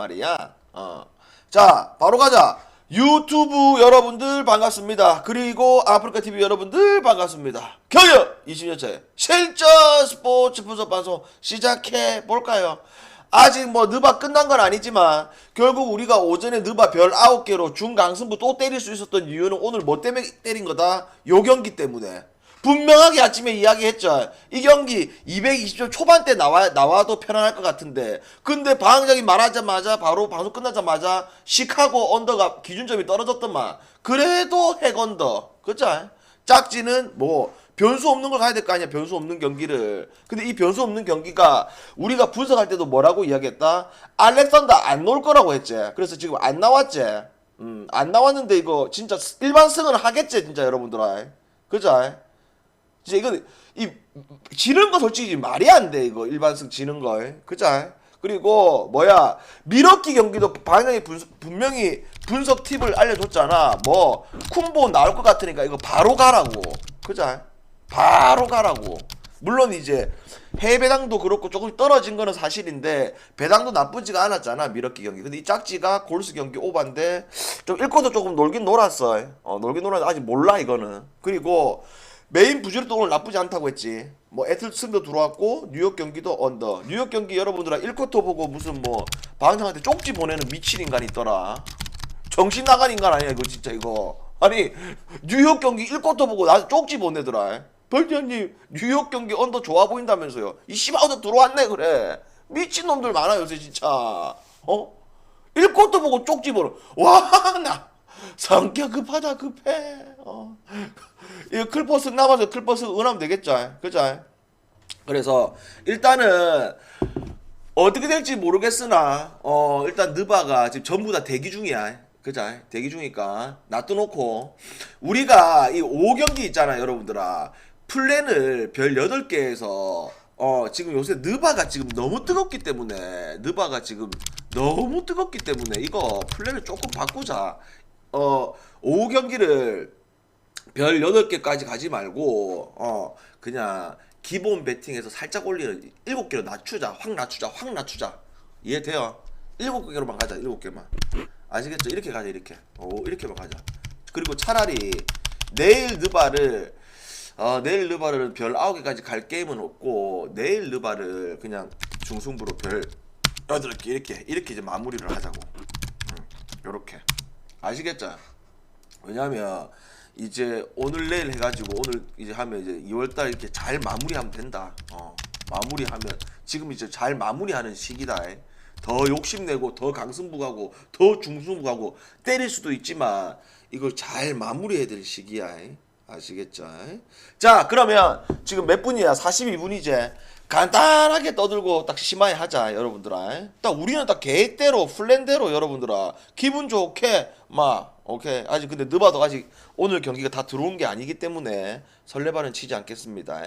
말이야. 어. 자, 바로 가자. 유튜브 여러분들 반갑습니다. 그리고 아프리카 TV 여러분들 반갑습니다. 경력 20년째 실전 스포츠 분석 방송 시작해 볼까요? 아직 뭐 느바 끝난 건 아니지만 결국 우리가 오전에 느바 별 9개로 중강승부 또 때릴 수 있었던 이유는 오늘 뭐 때문에 때린 거다? 요 경기 때문에. 분명하게 아침에 이야기했죠. 이 경기 220점 초반대 나와, 나와도 편안할 것 같은데. 근데 방향적인 말하자마자 바로 방송 끝나자마자 시카고 언더가 기준점이 떨어졌더만. 그래도 핵 언더. 그죠? 짝지는 뭐 변수 없는 걸 가야 될 거 아니야. 변수 없는 경기를. 근데 이 변수 없는 경기가 우리가 분석할 때도 뭐라고 이야기했다? 알렉산더 안 나올 거라고 했지. 그래서 지금 안 나왔지. 음, 안 나왔는데 이거 진짜 일반 승은 하겠지, 진짜 여러분들아. 그죠? 진짜 이거 이 지는 거 솔직히 말이 안 돼 이거. 일반승 지는 거. 그죠? 그리고 뭐야? 미러키 경기도 방향이 분, 분명히 분석 팁을 알려줬잖아. 뭐 쿤보 나올 것 같으니까 이거 바로 가라고. 그죠? 바로 가라고. 물론 이제 해외 배당도 그렇고 조금 떨어진 거는 사실인데 배당도 나쁘지가 않았잖아 미러키 경기. 근데 이 짝지가 골스 경기 오반데 좀 읽고도 조금 놀긴 놀았어. 어 놀긴 놀았는데 아직 몰라 이거는. 그리고 메인 부지로도 오늘 나쁘지 않다고 했지. 뭐 애틀슨도 들어왔고 뉴욕 경기도 언더. 뉴욕 경기 여러분들아 1쿼터 보고 무슨 뭐 방장한테 쪽지 보내는 미친 인간이 있더라. 정신 나간 인간 아니야 이거 진짜 이거. 아니 뉴욕 경기 1쿼터 보고 나 쪽지 보내더라. 벌디언님 뉴욕 경기 언더 좋아 보인다면서요. 이 씨발 언더 들어왔네 그래. 미친 놈들 많아 요새 진짜. 어? 1쿼터 보고 쪽지 보러. 와 나 성격 급하다 급해. 어. 이거 클버스 남아서 클버스 은하면 되겠죠. 그죠? 그래서 일단은 어떻게 될지 모르겠으나 어 일단 느바가 지금 전부 다 대기 중이야. 그죠? 대기 중이니까 놔둬놓고 우리가 이 5경기 있잖아 여러분들아 플랜을 별 8개에서 어 지금 요새 느바가 지금 너무 뜨겁기 때문에 느바가 지금 너무 뜨겁기 때문에 이거 플랜을 조금 바꾸자 어 5경기를 별 8개까지 가지 말고 어 그냥 기본 배팅에서 살짝 올리는 7개로 낮추자 확 낮추자 확 낮추자. 이해돼요? 7개로만 가자 7개만. 아시겠죠? 이렇게 가자 이렇게. 오 이렇게만 가자. 그리고 차라리 내일 느바를 어 내일 느바를 별 9개까지 갈 게임은 없고 내일 느바를 그냥 중승부로 별 8개 이렇게 이렇게 이제 마무리를 하자고. 음, 요렇게 아시겠죠? 왜냐면 이제 오늘 내일 해가지고 오늘 이제 하면 이제 2월달 이렇게 잘 마무리하면 된다. 어 마무리하면 지금 이제 잘 마무리하는 시기다. 더 욕심내고 더 강승부 가고 더 중승부 가고 때릴 수도 있지만 이걸 잘 마무리해야 될 시기야. 아시겠죠? 자 그러면 지금 몇 분이야? 42분이제. 간단하게 떠들고 딱 심하게 하자 여러분들아 딱 우리는 딱 계획대로 플랜대로 여러분들아 기분 좋게 막 오케이. 아직 근데 느바도 아직 오늘 경기가 다 들어온 게 아니기 때문에 설레발은 치지 않겠습니다.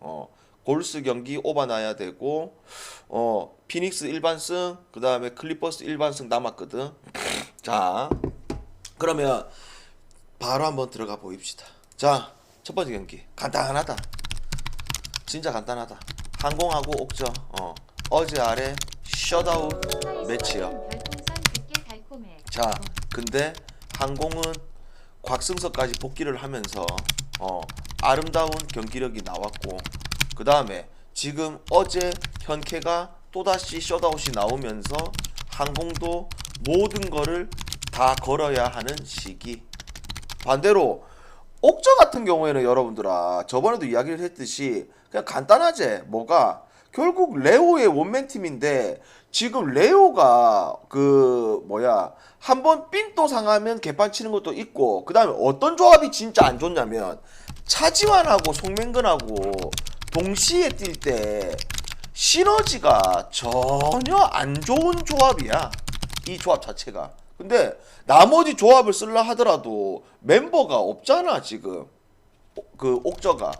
어 골스 경기 오바 나야 되고 어 피닉스 일반승 그 다음에 클리퍼스 일반승 남았거든. 자 그러면 바로 한번 들어가 보입시다. 자 첫 번째 경기. 간단하다. 진짜 간단하다. 항공하고 옥저 어 어제 아래 셧아웃 매치요 별풍선 100개 달콤해. 자 근데 항공은 곽승석까지 복귀를 하면서 어 아름다운 경기력이 나왔고 그 다음에 지금 어제 현케가 또다시 셧아웃이 나오면서 항공도 모든 거를 다 걸어야 하는 시기. 반대로 옥저 같은 경우에는 여러분들아 저번에도 이야기를 했듯이 그냥 간단하지 뭐가 결국 레오의 원맨 팀인데 지금 레오가 그 뭐야 한 번 삔또 상하면 개판 치는 것도 있고 그 다음에 어떤 조합이 진짜 안 좋냐면 차지환하고 송맹근하고 동시에 뛸 때 시너지가 전혀 안 좋은 조합이야 이 조합 자체가. 근데 나머지 조합을 쓸라 하더라도 멤버가 없잖아 지금. 오- 그 옥저가.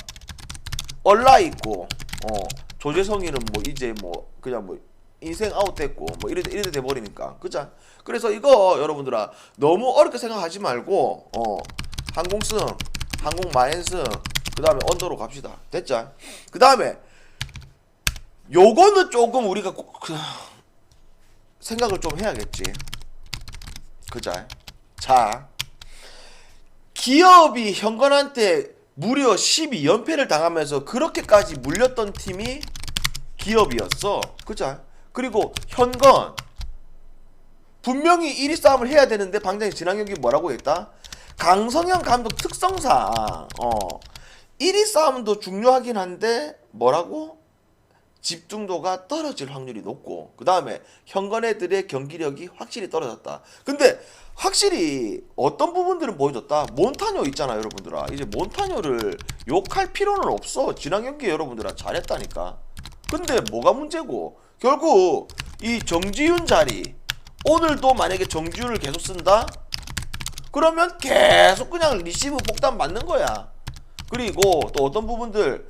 얼라 있고 어 조재성이는 뭐 이제 뭐 그냥 뭐 인생 아웃됐고 뭐 이래 이래 돼 버리니까 그자 그래서 이거 여러분들아 너무 어렵게 생각하지 말고 어 항공승 항공 마엔승 그 다음에 언더로 갑시다 됐자 그 다음에 요거는 조금 우리가 꼭- 그, 생각을 좀 해야겠지. 그자. 자, 기업이 현건한테 무려 12연패를 당하면서 그렇게까지 물렸던 팀이 기업이었어. 그자. 그리고 현건 분명히 1위 싸움을 해야 되는데 방장이 지난 경기 뭐라고 했다? 강성현 감독 특성상 어 1위 싸움도 중요하긴 한데 뭐라고? 집중도가 떨어질 확률이 높고 그 다음에 현건 애들의 경기력이 확실히 떨어졌다. 근데 확실히 어떤 부분들은 보여줬다. 몬타뇨 있잖아 여러분들아. 이제 몬타뇨를 욕할 필요는 없어. 지난 경기에 여러분들아 잘했다니까. 근데 뭐가 문제고 결국 이 정지윤 자리 오늘도 만약에 정지윤을 계속 쓴다? 그러면 계속 그냥 리시브 폭탄 맞는 거야. 그리고 또 어떤 부분들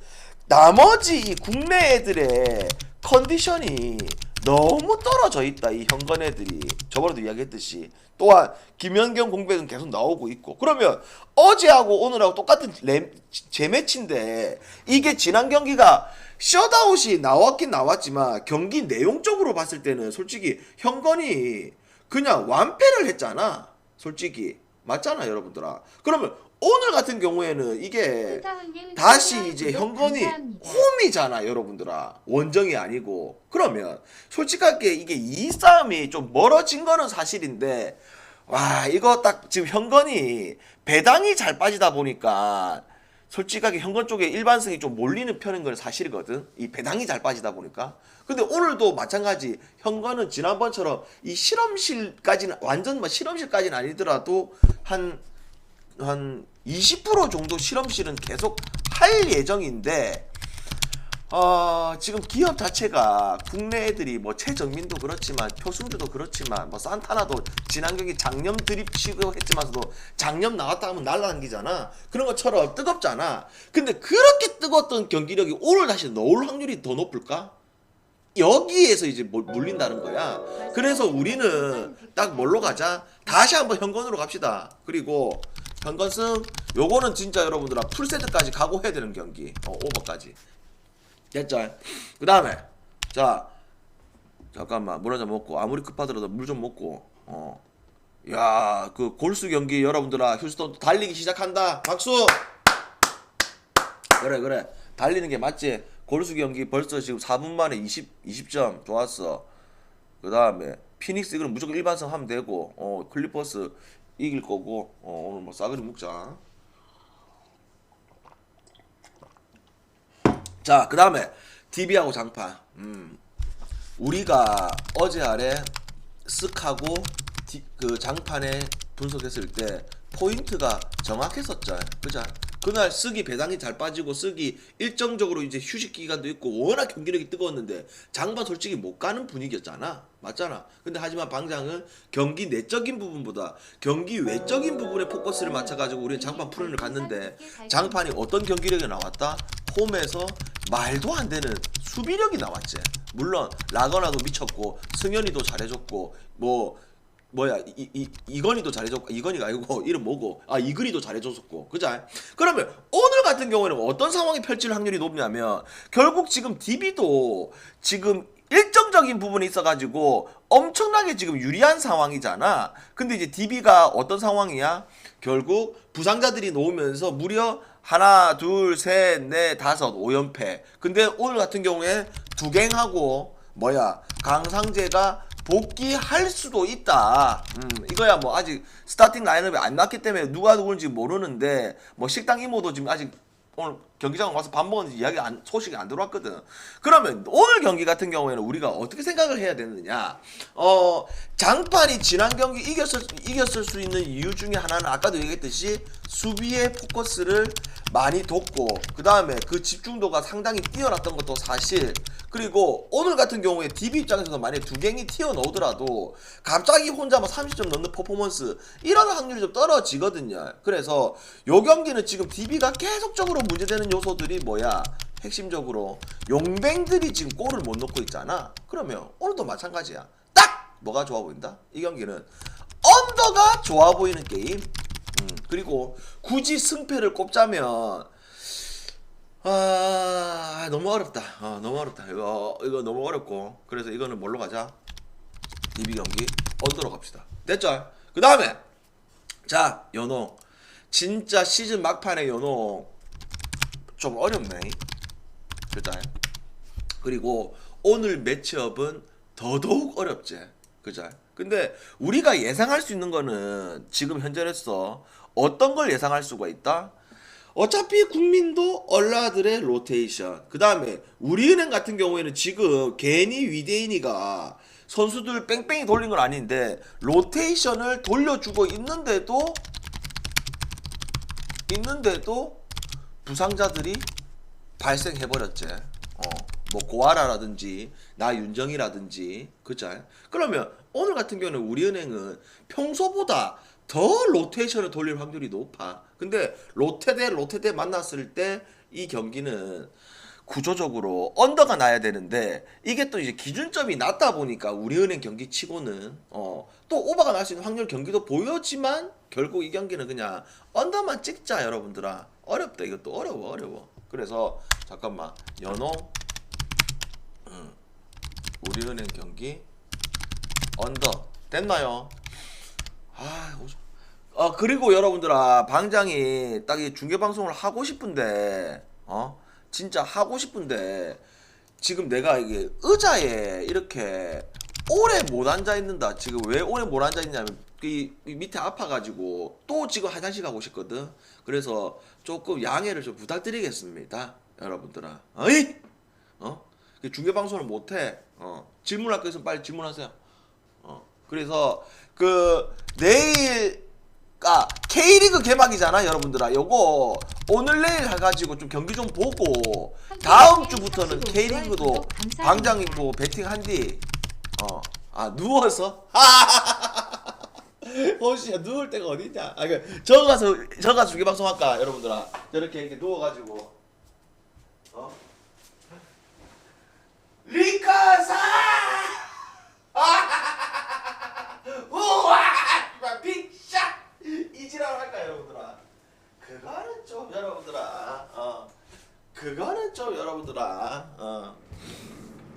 나머지 이 국내 애들의 컨디션이 너무 떨어져 있다 이 현건 애들이. 저번에도 이야기했듯이. 또한 김연경 공백은 계속 나오고 있고. 그러면 어제하고 오늘하고 똑같은 램, 재매치인데 이게 지난 경기가 셧아웃이 나왔긴 나왔지만 경기 내용적으로 봤을 때는 솔직히 현건이 그냥 완패를 했잖아. 솔직히. 맞잖아 여러분들아. 그러면 오늘 같은 경우에는 이게 다시 이제 현건이 홈이잖아 여러분들아. 원정이 아니고. 그러면 솔직하게 이게 이 싸움이 좀 멀어진 거는 사실인데 와 이거 딱 지금 현건이 배당이 잘 빠지다 보니까 솔직하게 현건 쪽에 일반성이 좀 몰리는 편인 건 사실이거든. 이 배당이 잘 빠지다 보니까. 근데 오늘도 마찬가지 현건은 지난번처럼 이 실험실까지는 완전 뭐 실험실까지는 아니더라도 한 한 20% 정도 실험실은 계속 할 예정인데 어, 지금 기업 자체가 국내 애들이 뭐 최정민도 그렇지만 표승주도 그렇지만 뭐 산타나도 지난 경기 장염 드립 치고 했지만서도 장염 나왔다 하면 날라다니잖아. 그런 것처럼 뜨겁잖아. 근데 그렇게 뜨거웠던 경기력이 오늘 다시 나올 확률이 더 높을까? 여기에서 이제 뭘 물린다는 거야. 그래서 우리는 딱 뭘로 가자? 다시 한번 현건으로 갑시다. 그리고 현건승. 요거는 진짜 여러분들아 풀세트까지 가고 해야 되는 경기. 어, 오버까지. 됐죠? 그 다음에 자 잠깐만 물 한 잔 먹고 아무리 급하더라도 물 좀 먹고 어 야 그 골수 경기 여러분들아 휴스턴 달리기 시작한다. 박수! 그래 그래. 달리는 게 맞지? 골수 경기 벌써 지금 4분 만에 20 20점. 좋았어. 그 다음에 피닉스 이거는 무조건 일반성 하면 되고 어 클리퍼스 이길 거고. 어 오늘 뭐 싸그리 먹자. 자 그 다음에 DB하고 장판 음. 우리가 어제 아래 쓱하고 디- 그 장판에 분석했을 때 포인트가 정확했었죠. 그죠 그날 쓰기 배당이 잘 빠지고 쓰기 일정적으로 이제 휴식 기간도 있고 워낙 경기력이 뜨거웠는데 장반 솔직히 못 가는 분위기였잖아. 맞잖아. 근데 하지만 방장은 경기 내적인 부분보다 경기 외적인 부분에 포커스를 맞춰가지고 우리는 장판 풀을 갔는데 장판이 어떤 경기력이 나왔다? 홈에서 말도 안 되는 수비력이 나왔지. 물론 라거나도 미쳤고 승현이도 잘해줬고 뭐 뭐야 이, 이 이건희도 잘해줬고 이건희가 아니고 이름 뭐고? 아 이근희도 잘해줬었고. 그자 그러면 오늘 같은 경우에는 어떤 상황이 펼칠 확률이 높냐면 결국 지금 DB도 지금 일정적인 부분이 있어가지고 엄청나게 지금 유리한 상황이잖아. 근데 이제 DB가 어떤 상황이야? 결국 부상자들이 놓으면서 무려 하나 둘셋넷 다섯 오연패. 근데 오늘 같은 경우에 두갱하고 뭐야? 강상재가 복귀할 수도 있다. 음, 이거야 뭐 아직 스타팅 라인업이 안 났기 때문에 누가 누군지 모르는데 뭐 식당 이모도 지금 아직 오늘 경기장 와서 밥 먹었는지 이야기 안, 소식이 안 들어왔거든. 그러면 오늘 경기 같은 경우에는 우리가 어떻게 생각을 해야 되느냐? 어 장판이 지난 경기 이겼을 이겼을 수 있는 이유 중에 하나는 아까도 얘기했듯이 수비의 포커스를 많이 뒀고 그 다음에 그 집중도가 상당히 뛰어났던 것도 사실 그리고 오늘 같은 경우에 DB 입장에서도 만약에 두 갱이 튀어나오더라도 갑자기 혼자 막 30점 넣는 퍼포먼스 이런 확률이 좀 떨어지거든요 그래서 요 경기는 지금 DB가 계속적으로 문제되는 요소들이 뭐야 핵심적으로 용뱅들이 지금 골을 못 넣고 있잖아 그러면 오늘도 마찬가지야 딱 뭐가 좋아 보인다 이 경기는 언더가 좋아 보이는 게임 음, 그리고 굳이 승패를 꼽자면 아 너무 어렵다. 어, 너무 어렵다. 이거 이거 너무 어렵고 그래서 이거는 뭘로 가자? DB 경기 언더로 갑시다. 됐죠? 그 다음에 자 연홍 진짜 시즌 막판에 연홍 좀 어렵네. 그죠? 그리고 오늘 매치업은 더더욱 어렵지. 그죠? 근데 우리가 예상할 수 있는 거는 지금 현재로서 어떤 걸 예상할 수가 있다? 어차피 국민도 얼라들의 로테이션. 그 다음에 우리은행 같은 경우에는 지금 괜히 위대인이가 선수들 뺑뺑이 돌린 건 아닌데 로테이션을 돌려주고 있는데도 있는데도 부상자들이 발생해버렸지. 어, 뭐 고아라라든지 나 윤정이라든지 그죠? 그러면 오늘 같은 경우는 우리은행은 평소보다 더 로테이션을 돌릴 확률이 높아. 근데 롯데 대 롯데 대 만났을 때 이 경기는 구조적으로 언더가 나야 되는데 이게 또 이제 기준점이 낮다 보니까 우리은행 경기 치고는 어, 또 오버가 날 수 있는 확률 경기도 보였지만 결국 이 경기는 그냥 언더만 찍자 여러분들아. 어렵다. 이것도 어려워 어려워. 그래서 잠깐만 음, 우리은행 경기. 언더. 됐나요? 아. 어 그리고 여러분들아 방장이 딱 이 중계 방송을 하고 싶은데 어 진짜 하고 싶은데 지금 내가 이게 의자에 이렇게 오래 못 앉아 있는다. 지금 왜 오래 못 앉아 있냐면 이, 이 밑에 아파가지고 또 지금 화장실 가고 싶거든. 그래서 조금 양해를 좀 부탁드리겠습니다, 여러분들아. 어이? 어? 중계 방송을 못 해. 어 질문할 거 있으면 빨리 질문하세요. 어, 그래서 그 내일 아 K리그 개막이잖아 여러분들아. 요거 오늘 내일 해가지고 좀 경기 좀 보고 다음 주부터는 K리그도 방장님 뭐 배팅 한디. 어아 누워서? 호시야 누울 데가 어디냐? 아그 가서 저 가서 중계 방송 할까 여러분들아? 저렇게 이렇게 누워가지고. 어? 리카사! 우와 빅샷 이지랄 할까 여러분들아 그거는 좀 여러분들아 어. 그거는 좀 여러분들아 어.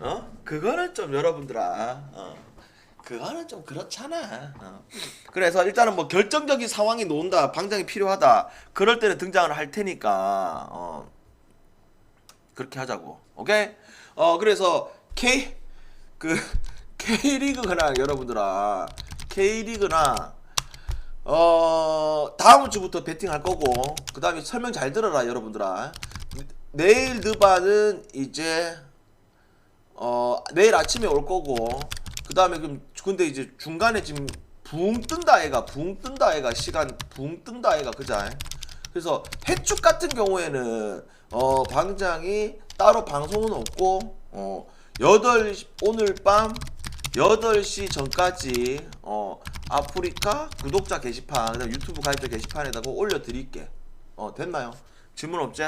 어? 그거는 좀 여러분들아 어. 그거는 좀 그렇잖아 어. 그래서 일단은 뭐 결정적인 상황이 놓은다 방장이 필요하다 그럴 때는 등장을 할 테니까 어. 그렇게 하자고 오케이? 어 그래서 K 그 K리그나 여러분들아 K리그나 어 다음 주부터 배팅할 거고 그 다음에 설명 잘 들어라 여러분들아. 내일 느바는 이제 어 내일 아침에 올 거고 그 다음에 그럼 근데 이제 중간에 지금 붕 뜬다 애가. 붕 뜬다 애가. 시간 붕 뜬다 애가. 그자 그래서 해축 같은 경우에는 어 방장이 따로 방송은 없고 어 8시 오늘 밤 8시 전까지 어 아프리카 구독자 게시판 그다음 유튜브 가입자 게시판에다가 올려드릴게. 어 됐나요? 질문 없지?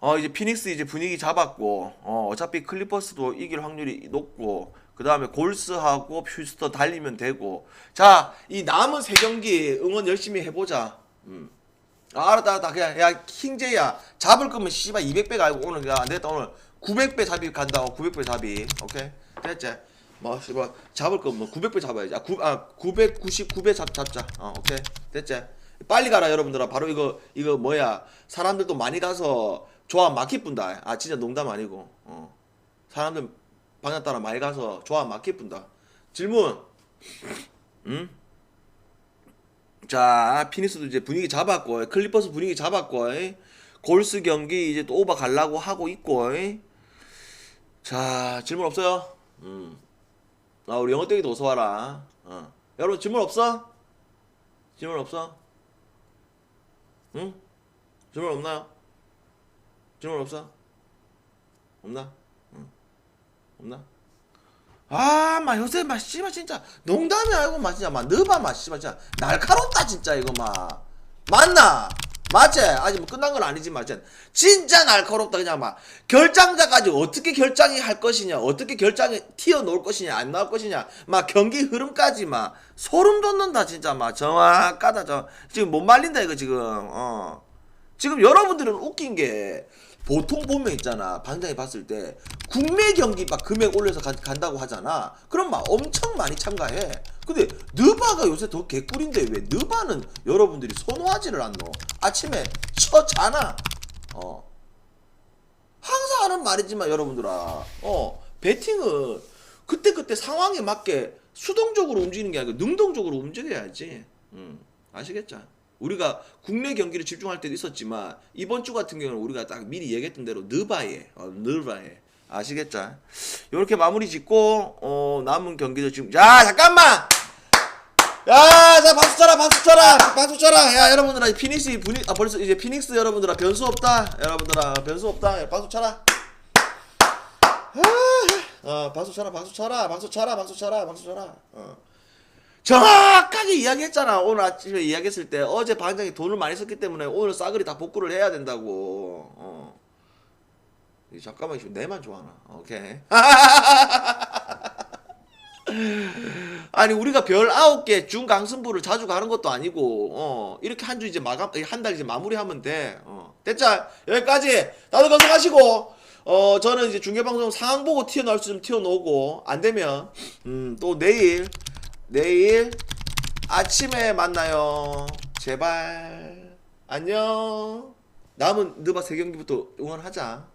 어 이제 피닉스 이제 분위기 잡았고 어 어차피 클리퍼스도 이길 확률이 높고 그 다음에 골스하고 퓨스터 달리면 되고. 자 이 남은 세 경기 응원 열심히 해보자. 음. 아, 알았다 알았다. 그냥 야 킹제야. 잡을 거면 씨발 200배 갈고 오늘 그냥 안 됐다. 오늘 900배 잡이 간다 900배 잡이. 오케이? 됐지 뭐 씨발 잡을 거면 뭐 900배 잡아야지. 아, 9, 아 999배 잡, 잡자. 어 오케이. 됐지? 빨리 가라 여러분들아. 바로 이거 이거 뭐야? 사람들도 많이 가서 조합 막히 뿐다. 아 진짜 농담 아니고. 어. 사람들 방향 따라 많이 가서 조합 막히 뿐다. 질문. 응? 자 피니스도 이제 분위기 잡았고 클리퍼스 분위기 잡았고 골스 경기 이제 또 오버 가려고 하고 있고. 자 질문 없어요? 음. 아 우리 영어떼기도 어서 와라 어. 여러분 질문 없어? 질문 없어? 응? 질문 없나요? 질문 없어? 없나? 응. 없나? 아, 마 요새 마 씨발 진짜 농담이 아니고 마 진짜 마 너봐 마 씨발 진짜 날카롭다 진짜 이거 마 맞나? 맞지? 아직 뭐 끝난 건 아니지만 진짜 날카롭다. 그냥 막 결장자까지 어떻게 결장이 할 것이냐 어떻게 결장이 튀어놓을 것이냐 안 나올 것이냐 막 경기 흐름까지 막 소름 돋는다 진짜. 막 정확하다. 저 지금 못 말린다 이거 지금. 어. 지금 여러분들은 웃긴 게 보통 보면 있잖아. 방장이 봤을 때 국내 경기 막 금액 올려서 간, 간다고 하잖아. 그럼 막 엄청 많이 참가해. 근데 느바가 요새 더 개꿀인데 왜 느바는 여러분들이 선호하지를 않노? 아침에 쳐자나 어. 항상 하는 말이지만 여러분들아. 어. 배팅은 그때그때 상황에 맞게 수동적으로 움직이는 게 아니고 능동적으로 움직여야지. 음. 아시겠죠? 우리가 국내 경기를 집중할 때도 있었지만 이번 주 같은 경우는 우리가 딱 미리 얘기했던 대로 느바에 어, 느바에 아시겠죠? 이렇게 마무리 짓고 어 남은 경기도 지금 야 잠깐만 야, 자 박수 쳐라, 박수 쳐라, 박수 쳐라. 야, 여러분들아, 피닉스 분위, 아 벌써 이제 피닉스 여러분들아 변수 없다. 여러분들아 변수 없다. 야, 박수 쳐라. 아, 어, 박수 쳐라, 박수 쳐라, 박수 쳐라, 박수 쳐라, 박수 쳐라. 어. 정확하게 이야기했잖아. 오늘 아침에 이야기했을 때 어제 반장이 돈을 많이 썼기 때문에 오늘 싸그리 다 복구를 해야 된다고. 어. 이 잠깐만, 이거 내만 좋아하나? 오케이. 아니 우리가 별 아홉 개 중강승부를 자주 가는 것도 아니고 어 이렇게 한 주 이제 마감 한 달 이제 마무리하면 돼. 어 됐자 여기까지 다들 건강하시고 어 저는 이제 중계 방송 상황 보고 튀어나올 수 좀 튀어나오고 안 되면 음 또 내일 내일 아침에 만나요. 제발 안녕. 남은 느바 세 경기부터 응원하자.